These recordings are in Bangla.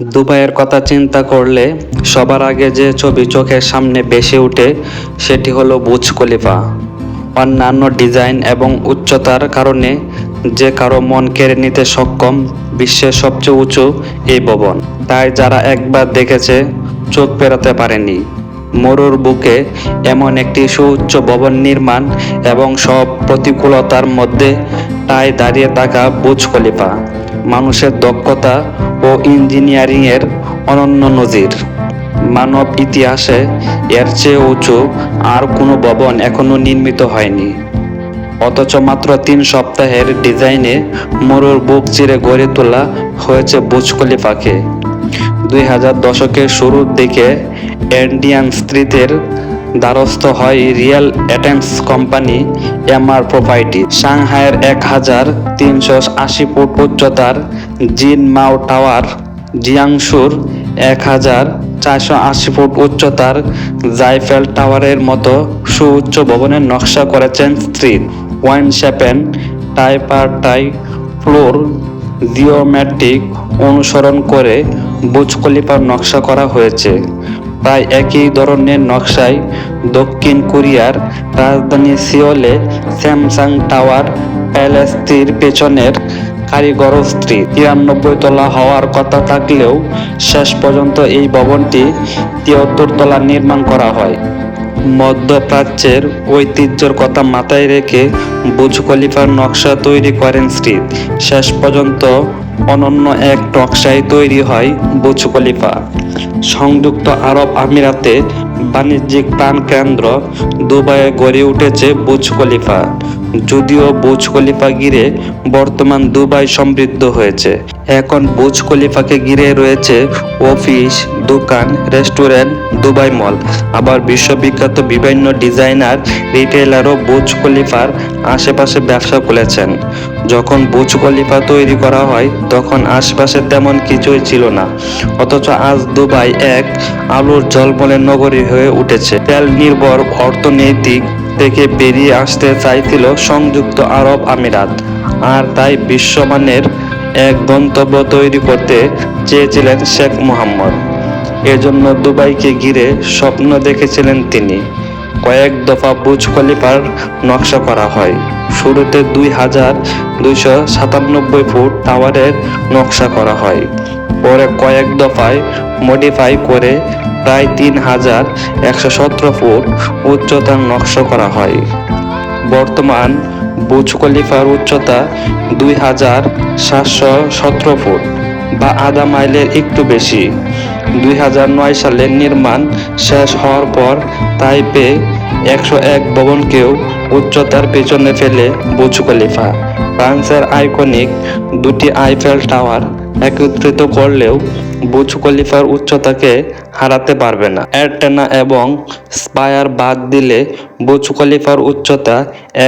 দুবাইয়ের কথা চিন্তা করলে সবার আগে যে ছবি চোখের সামনে বেশি ওঠে সেটি হলো বুজ খলিফা। অন্যান্য ডিজাইন এবং উচ্চতার কারণে যে কারও মন কেড়ে নিতে সক্ষম বিশ্বের সবচেয়ে উঁচু এই ভবন। তাই যারা একবার দেখেছে, চোখ পেরোতে পারেনি। মরুর বুকে এমন একটি সুউচ্চ ভবন নির্মাণ এবং সব প্রতিকূলতার মধ্যে টাই দাঁড়িয়ে থাকা বুজ খলিফা। মানুষের দক্ষতা ও ইঞ্জিনিয়ারিংয়ের অনন্য নজির। মানব ইতিহাসে এর চেয়ে উঁচু আর কোনো ভবন এখনও নির্মিত হয়নি। অথচ মাত্র তিন সপ্তাহের ডিজাইনে মরুর বুক চিরে গড়ে তোলা হয়েছে বুজ খলিফাকে দুই হাজার দশকের শুরুর দিকে ইন্ডিয়ান স্ত্রীদের দ্বারস্থ হয় রিয়েল অ্যাটেম্পস কোম্পানি এমআর প্রপার্টি। সাংহাইয়ের এক হাজার তিনশো আশি ফুট উচ্চতার জিন মাও টাওয়ার, জিয়াংশুর এক হাজার চারশো আশি ফুট উচ্চতার জাইফেল টাওয়ারের মতো সুউচ্চ ভবনের নকশা করেছেন স্ত্রী। ওয়াইন শেপেন টাইপার টাই ফ্লোর, জিওমেট্রিক অনুসরণ করে বুজ খলিফার নকশা করা হয়েছে। প্রায় একই ধরনের নকশায় দক্ষিণ কোরিয়ার রাজধানী সিওলে স্যামসাং টাওয়ার প্যালেসটির পেছনের কারিগর স্ত্রী তিরানব্বই তলা হওয়ার কথা থাকলেও শেষ পর্যন্ত এই ভবনটি তিয়াত্তর তলা নির্মাণ করা হয়। মধ্যপ্রাচ্যের ঐতিহ্যের কথা মাথায় রেখে বুজ খলিফার নকশা তৈরি করেন স্ট্রিট শেষ পর্যন্ত অনন্য এক নকশায় তৈরি হয় বুজ খলিফা। সংযুক্ত আরব আমিরাতে বাণিজ্যিক প্রাণকেন্দ্র দুবাইয়ে গড়ে উঠেছে বুজ খলিফা। যদিও বুজ খলিফা ঘিরে বর্তমান দুবাই সমৃদ্ধ হয়েছে। এখন বুজ খলিফাকে ঘিরে রয়েছে অফিস, দোকান, রেস্টুরেন্ট, দুবাই মল। আবার বিশ্ববিখ্যাত বিভিন্ন ডিজাইনার রিটেলারও বুজ খলিফার আশেপাশে ব্যবসা খুলেছেন। যখন বুজ খলিফা তৈরি করা হয়, তখন আশপাশে তেমন কিছুই ছিল না। অথচ আজ দুবাই এক আলোর জলমলে নগরী হয়ে উঠেছে। তেল নির্ভর অর্থনৈতিক থেকে বেরিয়ে আসতে চাইছিল সংযুক্ত আরব আমিরাত। আর তাই বিশ্বমানের এক গন্তব্য তৈরি করতে চেয়েছিলেন শেখ মোহাম্মদ। এজন্য দুবাইকে ঘিরে স্বপ্ন দেখেছিলেন তিনি। কয়েক দফা বুজ খলিফার নকশা করা হয়। শুরুতে দুই হাজার দুইশো সাতানব্বই ফুট টাওয়ারের নকশা করা হয়। পরে কয়েক দফায় মডিফাই করে প্রায় তিন হাজার একশো সতেরো ফুট উচ্চতার নকশা করা হয়। বর্তমান বুজ খলিফার উচ্চতা দুই হাজার সাতশো সতেরো ফুট বা আধা মাইলের একটু বেশি। দুই হাজার নয় সালে নির্মাণ শেষ হওয়ার পর তাইপে একশো এক ভবনকেও উচ্চতার পেছনে ফেলে বুজ খলিফা। ফ্রান্সের আইকনিক দুটি আইফেল টাওয়ার একত্রিত করলেও বুজ খলিফার উচ্চতাকে হারাতে পারবে না। অ্যান্টেনা এবং স্পায়ার বাদ দিলে বুজ খলিফার উচ্চতা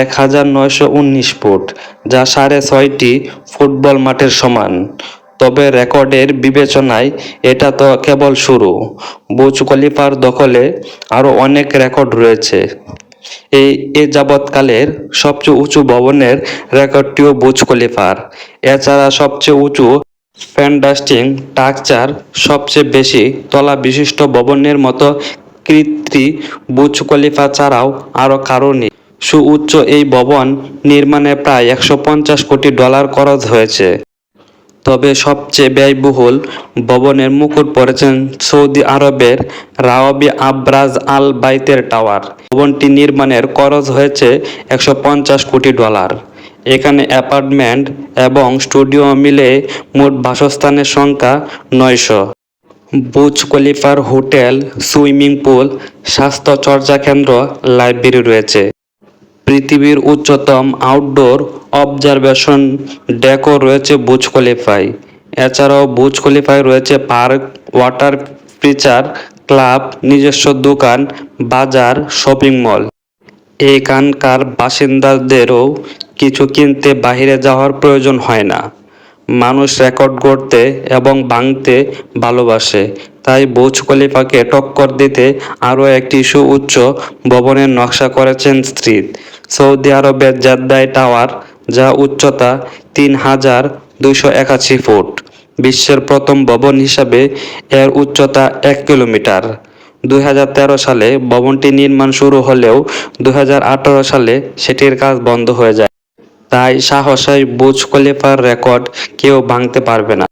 এক হাজার নয়শো উনিশ ফুট, যা সাড়ে ছয়টি ফুটবল মাঠের সমান। তবে রেকর্ডের বিবেচনায় এটা তো কেবল শুরু। বুজ খলিফার দখলে আরও অনেক রেকর্ড রয়েছে। এই, এ যাবৎকালের সবচেয়ে উঁচু ভবনের রেকর্ডটিও বুজ খলিফার। এছাড়া সবচেয়ে উঁচু ফ্যান্ডাস্টিং টাকচার সবচেয়ে বেশি তলা বিশিষ্ট ভবনের মতো কৃত্রি বুজ ছাড়াও আরও কারও নেই। সুউচ্চ এই ভবন নির্মাণে প্রায় একশো পঞ্চাশ কোটি ডলার খরচ হয়েছে। তবে সবচেয়ে ব্যয়বহুল ভবনের মুকুট পড়েছেন সৌদি আরবের রাওয়াবি আবরাজ আল বাইতের টাওয়ার। ভবনটি নির্মাণের খরচ হয়েছে একশো পঞ্চাশ কোটি ডলার। এখানে অ্যাপার্টমেন্ট এবং স্টুডিও মিলে মোট বাসস্থানের সংখ্যা নয়শো। বুজ খলিফার হোটেল, সুইমিং পুল, স্বাস্থ্য চর্চা কেন্দ্র, লাইব্রেরি রয়েছে। পৃথিবীর উচ্চতম আউটডোর অবজারভেশন ডেকও রয়েছে বুজ খলিফায় এছাড়াও বুজ খলিফায় রয়েছে পার্ক, ওয়াটার ফিচার ক্লাব, নিজস্ব দোকান, বাজার, শপিং মল। এখানকার বাসিন্দাদেরও কিছু কিনতে বাইরে যাওয়ার প্রয়োজন হয় না। মানুষ রেকর্ড গড়তে এবং ভাঙতে ভালোবাসে। তাই বুজ খলিফাকে টক্কর দিতে আরও একটি সুউচ্চ ভবনের নকশা করেছেন স্ত্রী সৌদি আরবের জেদ্দায় টাওয়ার, যা উচ্চতা তিন হাজার দুইশো একাশি ফুট। বিশ্বের প্রথম ভবন হিসাবে এর উচ্চতা এক কিলোমিটার। দু হাজার তেরো সালে ভবনটি নির্মাণ শুরু হলেও দু হাজার আঠেরো সালে সেটির কাজ বন্ধ হয়ে যায়। তাই সাহসের বুর্জ খলিফার রেকর্ড কেউ ভাঙতে পারবে না।